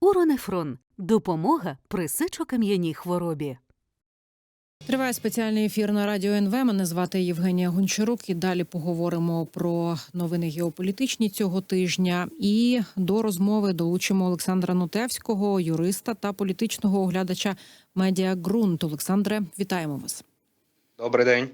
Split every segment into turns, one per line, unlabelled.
Уронефрон допомога при сечокам'яній хворобі.
Триває спеціальний ефір на радіо НВ. Мене звати Євгенія Гончарук. І далі поговоримо про новини геополітичні цього тижня. І до розмови долучимо Олександра Нутевського, юриста та політичного оглядача медіа ґрунт. Олександре, вітаємо вас.
Добрий день.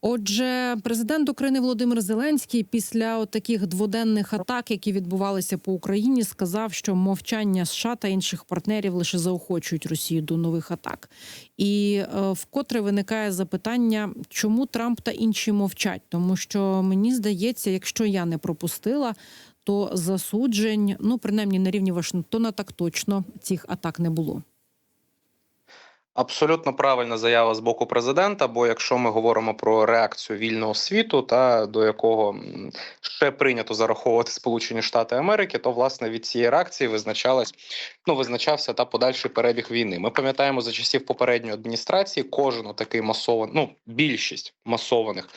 Отже, президент України Володимир Зеленський після таких дводенних атак, які відбувалися по Україні, сказав, що мовчання США та інших партнерів лише заохочують Росію до нових атак. І е, вкотре виникає запитання, чому Трамп та інші мовчать? Тому що мені здається, якщо я не пропустила, то засуджень, ну принаймні на рівні Вашингтона, так точно цих атак не було.
Абсолютно правильна заява з боку президента. Бо якщо ми говоримо про реакцію вільного світу, та до якого ще прийнято зараховувати Сполучені Штати Америки, то власне від цієї реакції визначалась ну визначався та подальший перебіг війни. Ми пам'ятаємо за часів попередньої адміністрації, кожен такий масований, ну більшість масованих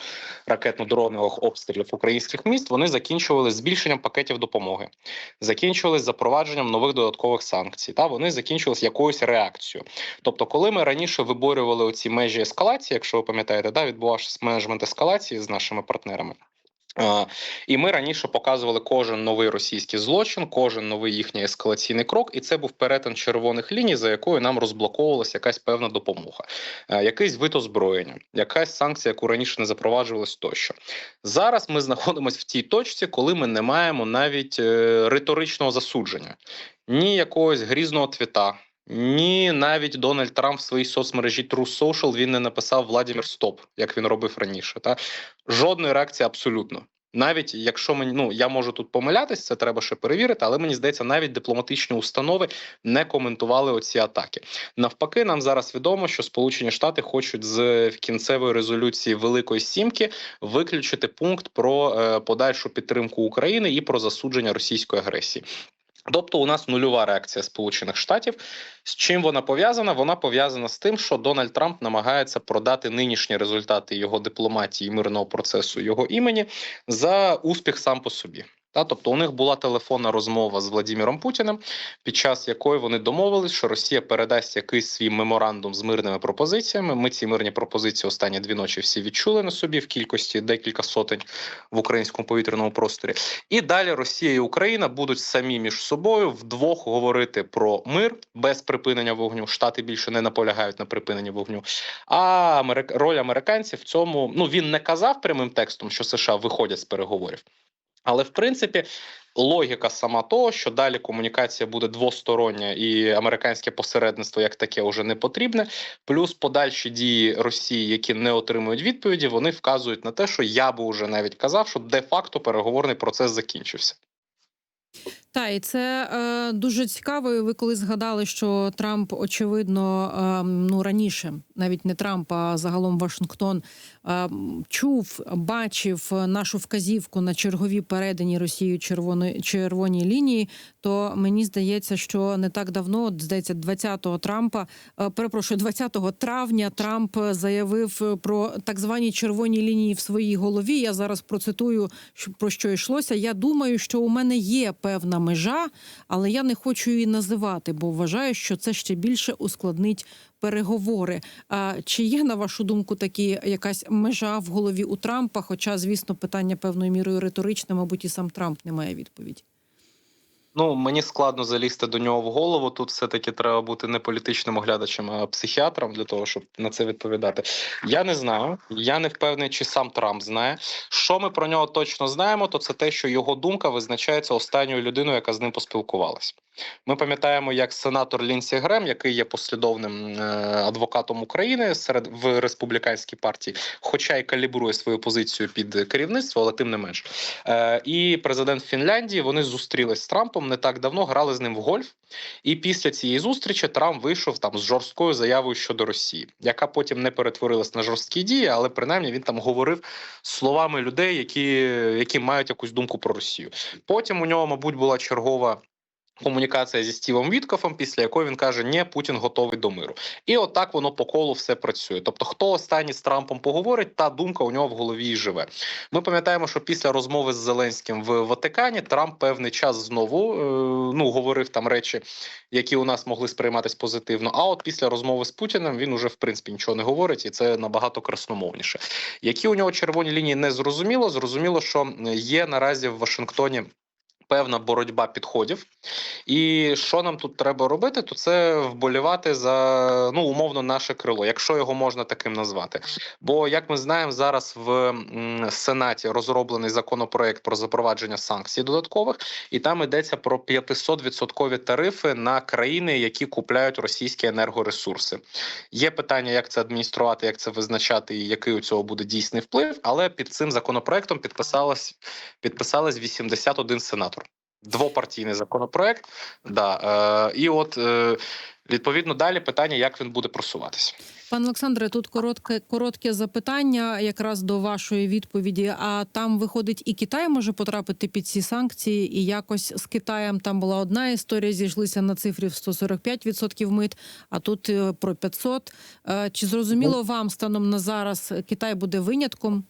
ракетно-дронових обстрілів українських міст вони закінчували збільшенням пакетів допомоги, закінчувались запровадженням нових додаткових санкцій. Та вони закінчувалися якоюсь реакцією. Тобто, коли ми раніше виборювали оці межі ескалації, якщо ви пам'ятаєте, да, відбувався менеджмент ескалації з нашими партнерами. І ми раніше показували кожен новий російський злочин, кожен новий їхній ескалаційний крок, і це був перетин червоних ліній, за якою нам розблоковувалася якась певна допомога, якийсь вид озброєння, якась санкція, яку раніше не запроваджувалась тощо. Зараз ми знаходимося в тій точці, коли ми не маємо навіть е, риторичного засудження, ні якогось грізного твіта. Ні, навіть Дональд Трамп в своїй соцмережі True Social він не написав Владімір Стоп, як він робив раніше. Та жодної реакції абсолютно. Навіть якщо мені ну я можу тут помилятись, це треба ще перевірити, але мені здається, навіть дипломатичні установи не коментували оці атаки. Навпаки, нам зараз відомо, що Сполучені Штати хочуть з кінцевої резолюції Великої Сімки виключити пункт про е, подальшу підтримку України і про засудження російської агресії. Тобто, у нас нульова реакція Сполучених Штатів. З чим вона пов'язана? Вона пов'язана з тим, що Дональд Трамп намагається продати нинішні результати його дипломатії мирного процесу його імені за успіх сам по собі. Та, тобто у них була телефонна розмова з Владимиром Путіним, під час якої вони домовились, що Росія передасть якийсь свій меморандум з мирними пропозиціями. Ми ці мирні пропозиції останні дві ночі всі відчули на собі в кількості декілька сотень в українському повітряному просторі. І далі Росія і Україна будуть самі між собою вдвох говорити про мир без припинення вогню. Штати більше не наполягають на припиненні вогню. А роль американців в цьому ну він не казав прямим текстом, що США виходять з переговорів. Але в принципі логіка сама того, що далі комунікація буде двостороння, і американське посередництво як таке вже не потрібне. Плюс подальші дії Росії, які не отримують відповіді, вони вказують на те, що я би вже навіть казав, що де-факто переговорний процес закінчився.
Та і це е, дуже цікаво. Ви коли згадали, що Трамп очевидно е, ну раніше, навіть не Трамп, а загалом Вашингтон е, чув, бачив нашу вказівку на чергові передані Росією червоної червоній лінії. То мені здається, що не так давно, здається, 20-го Трампа, е, перепрошую, 20 травня Трамп заявив про так звані червоні лінії в своїй голові. Я зараз процитую про що йшлося. Я думаю, що у мене є певна межа, але я не хочу її називати, бо вважаю, що це ще більше ускладнить переговори. А чи є на вашу думку такі якась межа в голові у Трампа? Хоча, звісно, питання певною мірою риторичне, мабуть, і сам Трамп не має відповіді.
Ну мені складно залізти до нього в голову. Тут все таки треба бути не політичним оглядачем, а психіатром для того, щоб на це відповідати. Я не знаю. Я не впевнений, чи сам Трамп знає. Що ми про нього точно знаємо, то це те, що його думка визначається останньою людиною, яка з ним поспілкувалась. Ми пам'ятаємо, як сенатор Лінсі Грем, який є послідовним е, адвокатом України серед в республіканській партії, хоча й калібрує свою позицію під керівництво, але тим не менш. Е, і президент Фінляндії вони зустрілись з Трампом не так давно, грали з ним в гольф. І після цієї зустрічі Трамп вийшов там з жорсткою заявою щодо Росії, яка потім не перетворилась на жорсткі дії, але принаймні він там говорив словами людей, які, які мають якусь думку про Росію. Потім у нього, мабуть, була чергова. Комунікація зі Стівом Віткофом, після якої він каже: Ні, Путін готовий до миру. І отак воно по колу все працює. Тобто, хто останній з Трампом поговорить, та думка у нього в голові і живе. Ми пам'ятаємо, що після розмови з Зеленським в Ватикані Трамп певний час знову е, ну говорив там речі, які у нас могли сприйматись позитивно. А от після розмови з Путіним він уже в принципі нічого не говорить, і це набагато красномовніше. Які у нього червоні лінії не зрозуміло. Зрозуміло, що є наразі в Вашингтоні. Певна боротьба підходів, і що нам тут треба робити, то це вболівати за ну умовно наше крило, якщо його можна таким назвати. Бо як ми знаємо, зараз в Сенаті розроблений законопроект про запровадження санкцій додаткових, і там йдеться про 500% тарифи на країни, які купляють російські енергоресурси. Є питання, як це адмініструвати, як це визначати, і який у цього буде дійсний вплив. Але під цим законопроектом підписалось підписалось 81 сенатор. Двопартійний законопроект. Да, е, і от е, відповідно далі питання, як він буде просуватися.
Пане Олександре, тут коротке коротке запитання, якраз до вашої відповіді. А там виходить, і Китай може потрапити під ці санкції, і якось з Китаєм там була одна історія. Зійшлися на цифрі в 145% мит, а тут е, про 500. Е, Чи зрозуміло вам станом на зараз Китай буде винятком?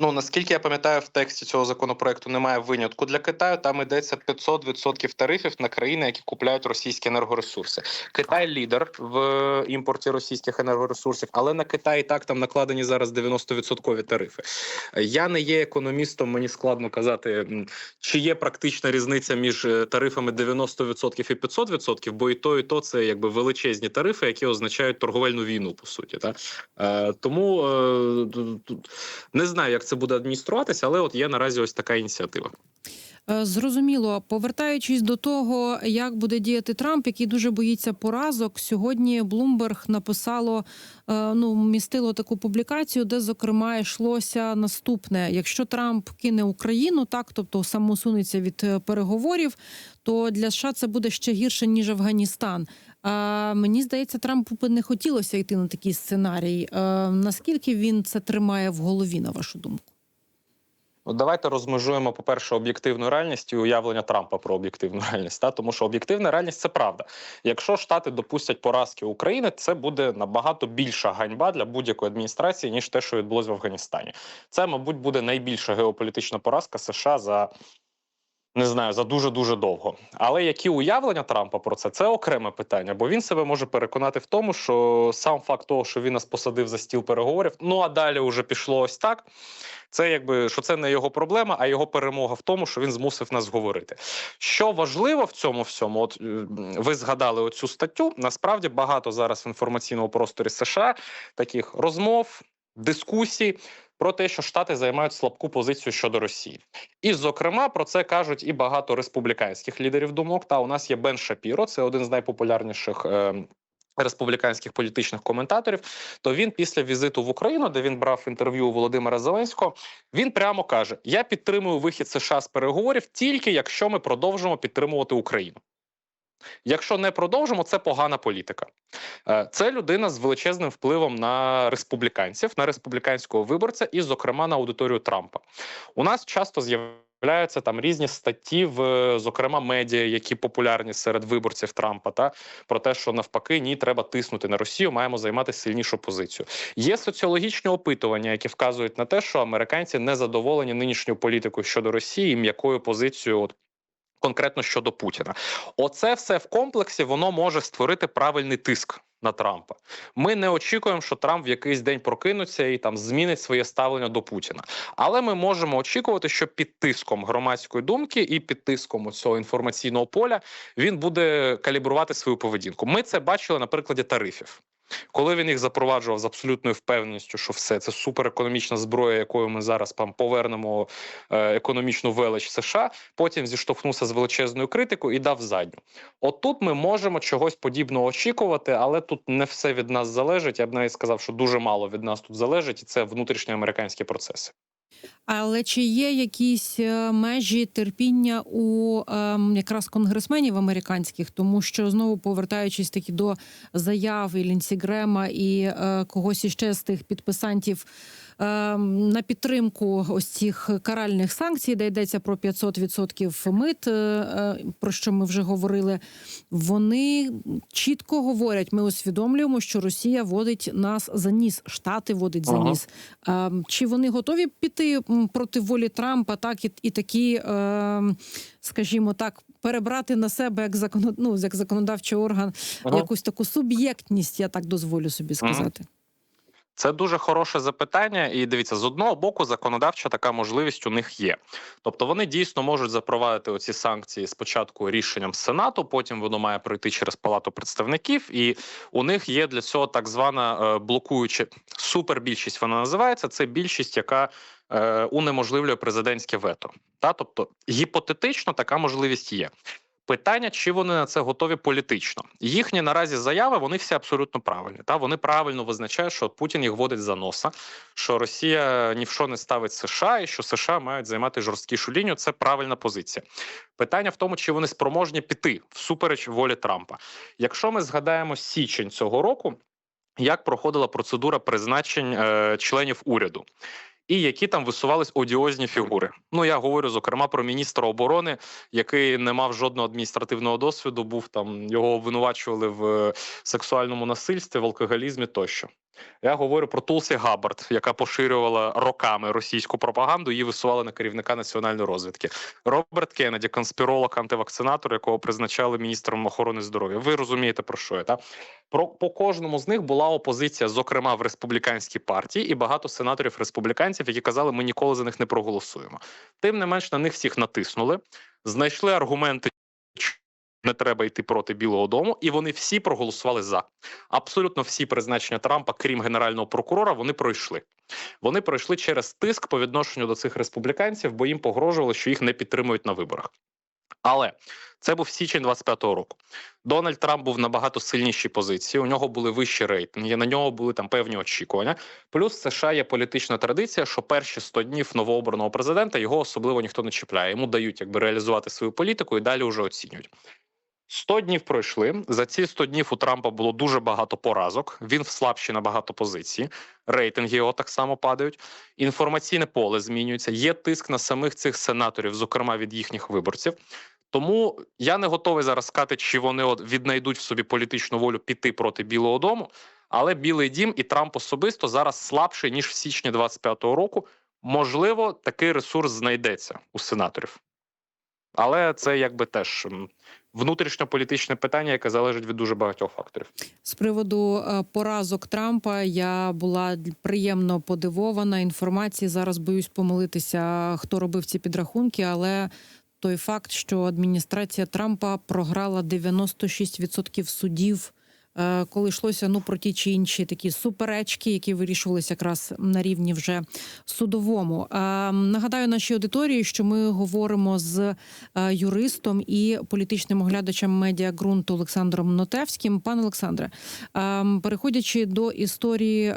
Ну наскільки я пам'ятаю, в тексті цього законопроекту немає винятку для Китаю. Там йдеться 500% тарифів на країни, які купляють російські енергоресурси. Китай лідер в імпорті російських енергоресурсів, але на Китай і так там накладені зараз 90% тарифи. Я не є економістом. Мені складно казати, чи є практична різниця між е, тарифами 90% і 500%, бо і то, і то це якби величезні тарифи, які означають торговельну війну, по суті. Та е, тому е, не знаю, як це буде адмініструватися, але от є наразі ось така ініціатива.
Е, Зрозуміло, повертаючись до того, як буде діяти Трамп, який дуже боїться поразок. Сьогодні Bloomberg написало, е, ну містило таку публікацію, де зокрема йшлося наступне: якщо Трамп кине Україну, так тобто самосунеться від е, переговорів, то для США це буде ще гірше ніж Афганістан. Мені здається, Трампу би не хотілося йти на такий сценарій. Наскільки він це тримає в голові, на вашу думку?
Давайте розмежуємо, по-перше, об'єктивну реальність і уявлення Трампа про об'єктивну реальність. Та? Тому що об'єктивна реальність це правда. Якщо Штати допустять поразки України, це буде набагато більша ганьба для будь-якої адміністрації, ніж те, що відбулось в Афганістані. Це, мабуть, буде найбільша геополітична поразка США за. Не знаю за дуже дуже довго. Але які уявлення Трампа про це це окреме питання, бо він себе може переконати в тому, що сам факт того, що він нас посадив за стіл переговорів, ну а далі вже пішло ось так. Це якби що це не його проблема, а його перемога в тому, що він змусив нас говорити. Що важливо в цьому всьому, от е, ви згадали оцю статтю. Насправді багато зараз в інформаційному просторі США таких розмов, дискусій. Про те, що Штати займають слабку позицію щодо Росії, і зокрема про це кажуть і багато республіканських лідерів думок. Та у нас є Бен Шапіро, це один з найпопулярніших. Е- Республіканських політичних коментаторів, то він після візиту в Україну, де він брав інтерв'ю у Володимира Зеленського, він прямо каже: Я підтримую вихід США з переговорів тільки якщо ми продовжимо підтримувати Україну. Якщо не продовжимо, це погана політика. Е, Це людина з величезним впливом на республіканців, на республіканського виборця, і, зокрема, на аудиторію Трампа. У нас часто з'являються там різні статті, в зокрема медіа, які популярні серед виборців Трампа, та про те, що навпаки ні, треба тиснути на Росію, маємо займати сильнішу позицію. Є соціологічні опитування, які вказують на те, що американці не задоволені нинішньою політикою щодо Росії, м'якою позицією. От, Конкретно щодо Путіна, оце все в комплексі воно може створити правильний тиск на Трампа. Ми не очікуємо, що Трамп в якийсь день прокинуться і там змінить своє ставлення до Путіна. Але ми можемо очікувати, що під тиском громадської думки і під тиском цього інформаційного поля він буде калібрувати свою поведінку. Ми це бачили на прикладі тарифів. Коли він їх запроваджував з абсолютною впевненістю, що все це суперекономічна зброя, якою ми зараз там повернемо е, економічну велич США, потім зіштовхнувся з величезною критикою і дав задню. От тут ми можемо чогось подібного очікувати, але тут не все від нас залежить. Я б навіть сказав, що дуже мало від нас тут залежить, і це внутрішньоамериканські процеси.
Але чи є якісь е, межі терпіння у ем, якраз конгресменів американських, тому що знову повертаючись таки до заяв і Лінсі Грема і е, когось іще з тих підписантів на підтримку ось цих каральних санкцій, де йдеться про 500% мит, е, е, про що ми вже говорили. Вони чітко говорять: ми усвідомлюємо, що Росія водить нас за ніс, Штати водить за ніс. Е, Чи вони готові піти проти волі Трампа, так і, і такі, е, скажімо так, перебрати на себе як закон, ну, як законодавчий орган
Ага.
якусь таку суб'єктність, я так дозволю собі сказати.
Це дуже хороше запитання, і дивіться, з одного боку, законодавча така можливість у них є. Тобто вони дійсно можуть запровадити оці санкції спочатку рішенням Сенату, потім воно має пройти через Палату представників, і у них є для цього так звана е, блокуюча супербільшість. Вона називається це більшість, яка е, унеможливлює президентське вето. Та тобто гіпотетично така можливість є. Питання, чи вони на це готові політично. Їхні наразі заяви вони всі абсолютно правильні. Та вони правильно визначають, що Путін їх водить за носа, що Росія ні в що не ставить США, і що США мають займати жорсткішу лінію. Це правильна позиція. Питання в тому, чи вони спроможні піти всупереч волі Трампа. Якщо ми згадаємо січень цього року, як проходила процедура призначень е, членів уряду. І які там висувались одіозні фігури. Ну я говорю зокрема про міністра оборони, який не мав жодного адміністративного досвіду. Був там його обвинувачували в е, сексуальному насильстві, в алкоголізмі тощо. Я говорю про Тулсі Габбард, яка поширювала роками російську пропаганду. Її висували на керівника національної розвідки. Роберт Кеннеді, конспіролог, антивакцинатор, якого призначали міністром охорони здоров'я. Ви розумієте про що я так? Про по кожному з них була опозиція, зокрема в республіканській партії, і багато сенаторів республіканців, які казали, ми ніколи за них не проголосуємо. Тим не менш на них всіх натиснули, знайшли аргументи. Не треба йти проти Білого Дому, і вони всі проголосували за. Абсолютно всі призначення Трампа, крім генерального прокурора, вони пройшли. Вони пройшли через тиск по відношенню до цих республіканців, бо їм погрожували, що їх не підтримують на виборах. Але це був січень 25-го року. Дональд Трамп був на набагато сильнішій позиції. У нього були вищі рейтинги, на нього були там певні очікування. Плюс в США є політична традиція, що перші 100 днів новообраного президента його особливо ніхто не чіпляє. Йому дають якби реалізувати свою політику і далі вже оцінюють. 100 днів пройшли. За ці 100 днів у Трампа було дуже багато поразок. Він в слабші на багато позицій. Рейтинги його так само падають. Інформаційне поле змінюється. Є тиск на самих цих сенаторів, зокрема від їхніх виборців. Тому я не готовий зараз сказати, чи вони от віднайдуть в собі політичну волю піти проти Білого Дому. Але Білий Дім і Трамп особисто зараз слабший ніж в січні 25-го року. Можливо, такий ресурс знайдеться у сенаторів. Але це якби теж внутрішньополітичне питання, яке залежить від дуже багатьох факторів.
З приводу е, поразок Трампа я була приємно подивована. Інформації зараз боюсь помилитися, хто робив ці підрахунки, але той факт, що адміністрація Трампа програла 96% судів. Е, Коли йшлося ну про ті чи інші такі суперечки, які вирішувалися якраз на рівні вже судовому. Е, Нагадаю нашій аудиторії, що ми говоримо з е, юристом і політичним оглядачем медіа ґрунту Олександром Нотевським. Пане Олександре, ем, переходячи до історії.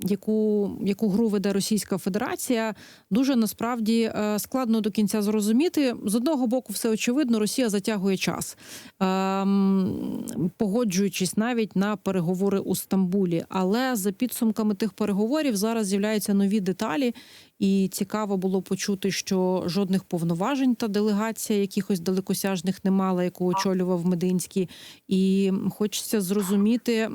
Яку, яку гру веде Російська Федерація, дуже насправді е, складно до кінця зрозуміти. З одного боку, все очевидно, Росія затягує час, ем, погоджуючись навіть на переговори у Стамбулі. Але за підсумками тих переговорів зараз з'являються нові деталі, і цікаво було почути, що жодних повноважень та делегація якихось далекосяжних не мала, яку очолював Мединський. І хочеться зрозуміти,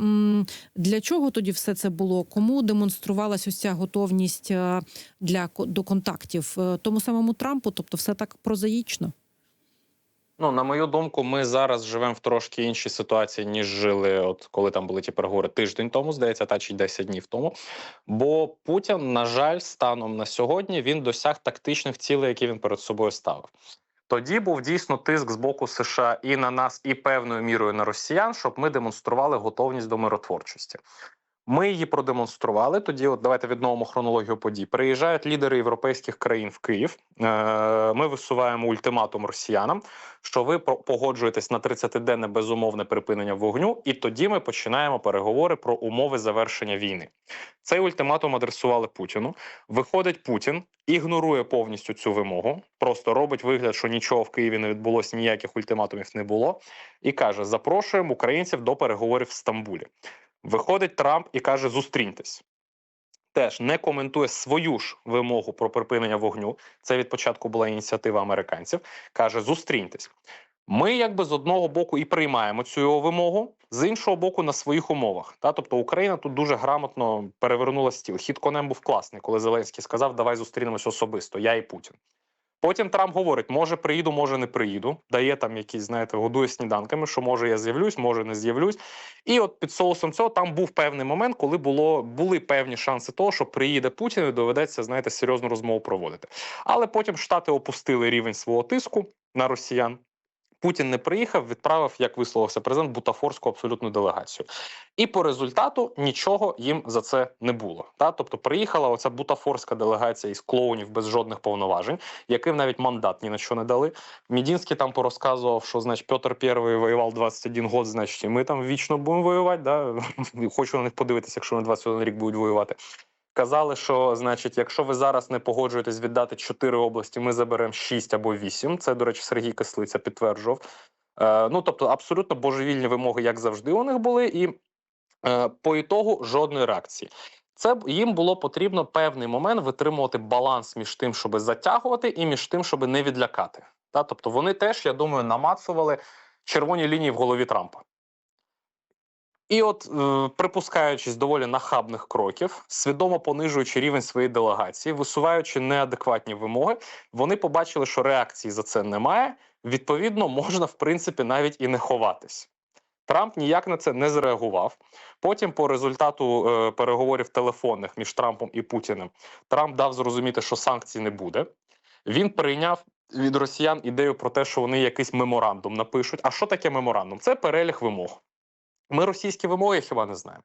для чого тоді все це було, кому демонструвалась ось ця готовність е, для до контактів? Е, тому самому Трампу, тобто все так прозаїчно.
Ну, на мою думку, ми зараз живемо в трошки іншій ситуації, ніж жили, от коли там були ті переговори тиждень тому, здається, та чи 10 днів тому. Бо Путін, на жаль, станом на сьогодні він досяг тактичних цілей, які він перед собою ставив. Тоді був дійсно тиск з боку США і на нас, і певною мірою на росіян, щоб ми демонстрували готовність до миротворчості. Ми її продемонстрували. Тоді, от давайте відновимо хронологію подій. Приїжджають лідери європейських країн в Київ. Е, Ми висуваємо ультиматум росіянам, що ви погоджуєтесь на 30-денне безумовне припинення вогню, і тоді ми починаємо переговори про умови завершення війни. Цей ультиматум адресували Путіну. Виходить Путін, ігнорує повністю цю вимогу, просто робить вигляд, що нічого в Києві не відбулося, ніяких ультиматумів не було, і каже: запрошуємо українців до переговорів в Стамбулі. Виходить Трамп і каже: зустріньтесь. теж не коментує свою ж вимогу про припинення вогню. Це від початку була ініціатива американців. каже: зустріньтесь. Ми, якби з одного боку, і приймаємо цю його вимогу, з іншого боку, на своїх умовах. Та тобто Україна тут дуже грамотно перевернула стіл. Хід конем був класний, коли Зеленський сказав: Давай зустрінемось особисто, я і Путін. Потім Трамп говорить: може приїду, може не приїду. Дає там якісь, знаєте, годує сніданками, що може я з'явлюсь, може не з'явлюсь. І от під соусом цього там був певний момент, коли було були певні шанси того, що приїде Путін і доведеться, знаєте, серйозну розмову проводити. Але потім Штати опустили рівень свого тиску на росіян. Путін не приїхав, відправив, як висловився президент, бутафорську абсолютну делегацію. І по результату нічого їм за це не було. Та тобто приїхала оця бутафорська делегація із клоунів без жодних повноважень, яким навіть мандат ні на що не дали. Мідінський там порозказував, що значить Петр І воював 21 год, значить, і ми там вічно будемо воювати. Да? Хочу на них подивитися, якщо на 21 рік будуть воювати. Казали, що значить, якщо ви зараз не погоджуєтесь віддати 4 області, ми заберемо 6 або 8. Це, до речі, Сергій Кислиця підтверджував. Е, ну тобто, абсолютно божевільні вимоги, як завжди, у них були, і е, по ітогу жодної реакції. Це їм було потрібно певний момент витримувати баланс між тим, щоб затягувати, і між тим, щоб не відлякати. Та? Тобто вони теж, я думаю, намацували червоні лінії в голові Трампа. І от, е, припускаючись доволі нахабних кроків, свідомо понижуючи рівень своєї делегації, висуваючи неадекватні вимоги, вони побачили, що реакції за це немає. Відповідно, можна в принципі навіть і не ховатись. Трамп ніяк на це не зреагував. Потім, по результату е, переговорів телефонних між Трампом і Путіним, Трамп дав зрозуміти, що санкцій не буде. Він прийняв від росіян ідею про те, що вони якийсь меморандум напишуть. А що таке меморандум? Це перелік вимог. Ми російські вимоги хіба не знаємо.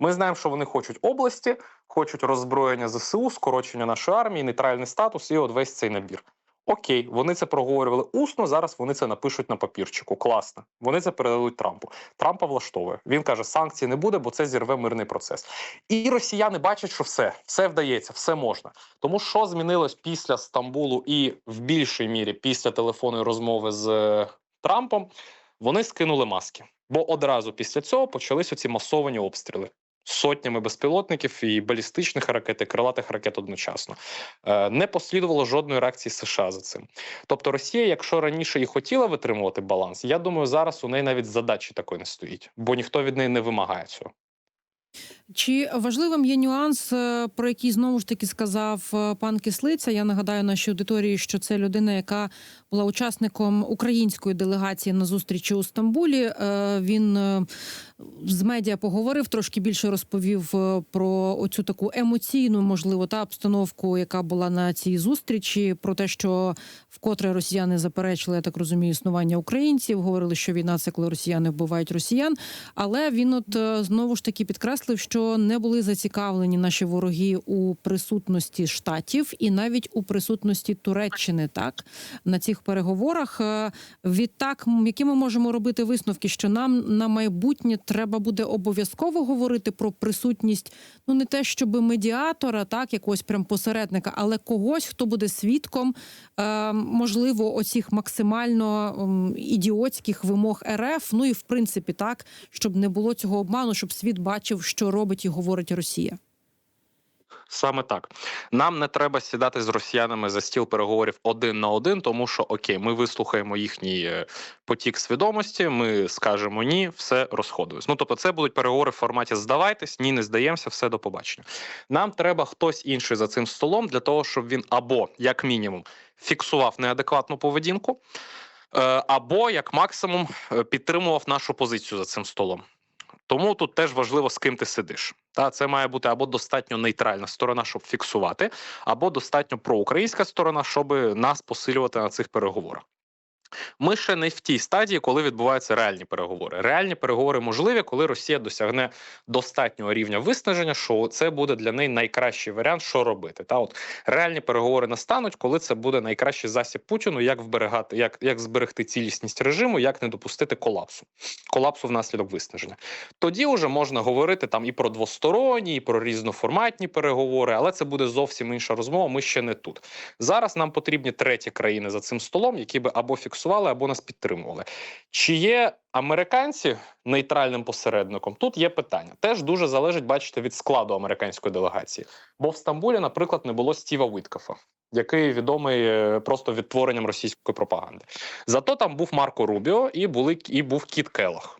Ми знаємо, що вони хочуть області, хочуть роззброєння ЗСУ, скорочення нашої армії, нейтральний статус і от весь цей набір. Окей, вони це проговорювали усно. Зараз вони це напишуть на папірчику. Класно. Вони це передадуть Трампу. Трампа влаштовує. Він каже, санкцій не буде, бо це зірве мирний процес. І росіяни бачать, що все, все вдається, все можна. Тому що змінилось після Стамбулу і в більшій мірі після телефонної розмови з е, Трампом. Вони скинули маски, бо одразу після цього почалися ці масовані обстріли сотнями безпілотників і балістичних ракет, і крилатих ракет одночасно. Е, Не послідувало жодної реакції США за цим. Тобто, Росія, якщо раніше і хотіла витримувати баланс, я думаю, зараз у неї навіть задачі такої не стоїть, бо ніхто від неї не вимагає цього.
Чи важливим є нюанс, е, про який знову ж таки сказав е, пан Кислиця? Я нагадаю нашій аудиторії, що це людина, яка була учасником української делегації на зустрічі у Стамбулі. Е, Він з медіа поговорив, трошки більше розповів про оцю таку емоційну, можливо, та обстановку, яка була на цій зустрічі, про те, що вкотре росіяни заперечили, я так розумію, існування українців. Говорили, що війна це коли росіяни вбивають росіян. Але він от знову ж таки підкреслив, що не були зацікавлені наші вороги у присутності штатів і навіть у присутності Туреччини, так на цих переговорах. Е, Відтак, які ми можемо робити висновки, що нам на майбутнє треба буде обов'язково говорити про присутність, ну не те, щоб медіатора, так якогось прям посередника, але когось, хто буде свідком, е, можливо, оцих максимально ідіотських вимог РФ. Ну і в принципі, так, щоб не було цього обману, щоб світ бачив, що робить і говорить Росія.
Саме так нам не треба сідати з росіянами за стіл переговорів один на один, тому що окей, ми вислухаємо їхній е, потік свідомості. Ми скажемо ні, все розходилось. Ну тобто, це будуть переговори в форматі здавайтесь, ні, не здаємося, все до побачення. Нам треба хтось інший за цим столом для того, щоб він або як мінімум фіксував неадекватну поведінку, е, або як максимум е, підтримував нашу позицію за цим столом. Тому тут теж важливо, з ким ти сидиш. Та це має бути або достатньо нейтральна сторона, щоб фіксувати, або достатньо проукраїнська сторона, щоб нас посилювати на цих переговорах. Ми ще не в тій стадії, коли відбуваються реальні переговори. Реальні переговори можливі, коли Росія досягне достатнього рівня виснаження, що це буде для неї найкращий варіант, що робити. Та от реальні переговори настануть, коли це буде найкращий засіб Путіну, як вберегати, як, як зберегти цілісність режиму, як не допустити колапсу, колапсу внаслідок виснаження. Тоді вже можна говорити там і про двосторонні, і про різноформатні переговори, але це буде зовсім інша розмова. Ми ще не тут. Зараз нам потрібні треті країни за цим столом, які би або фіксували буксували або нас підтримували. Чи є американці нейтральним посередником? Тут є питання. Теж дуже залежить, бачите, від складу американської делегації. Бо в Стамбулі, наприклад, не було Стіва Виткафа, який відомий е, просто відтворенням російської пропаганди. Зато там був Марко Рубіо і були і був Кіт Келох.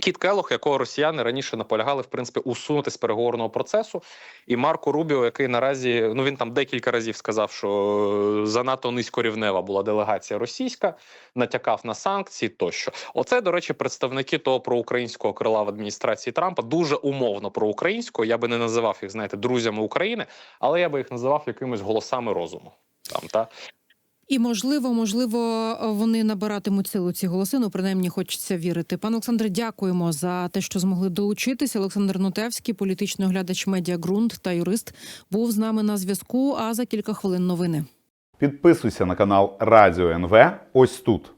Кіт Келох, якого росіяни раніше наполягали в принципі усунути з переговорного процесу, і Марко Рубіо, який наразі ну він там декілька разів сказав, що занадто низькорівнева була делегація російська, натякав на санкції тощо. Оце, до речі, представники того проукраїнського крила в адміністрації Трампа дуже умовно проукраїнського. Я би не називав їх, знаєте, друзями України, але я би їх називав якимись голосами розуму. Там та
І можливо, можливо, вони набиратимуть силу ці голоси. Ну, принаймні, хочеться вірити. Пане Олександре, дякуємо за те, що змогли долучитися. Олександр Нутевський, політичний оглядач медіа ґрунт та юрист, був з нами на зв'язку. А за кілька хвилин новини.
Підписуйся на канал Радіо НВ ось тут.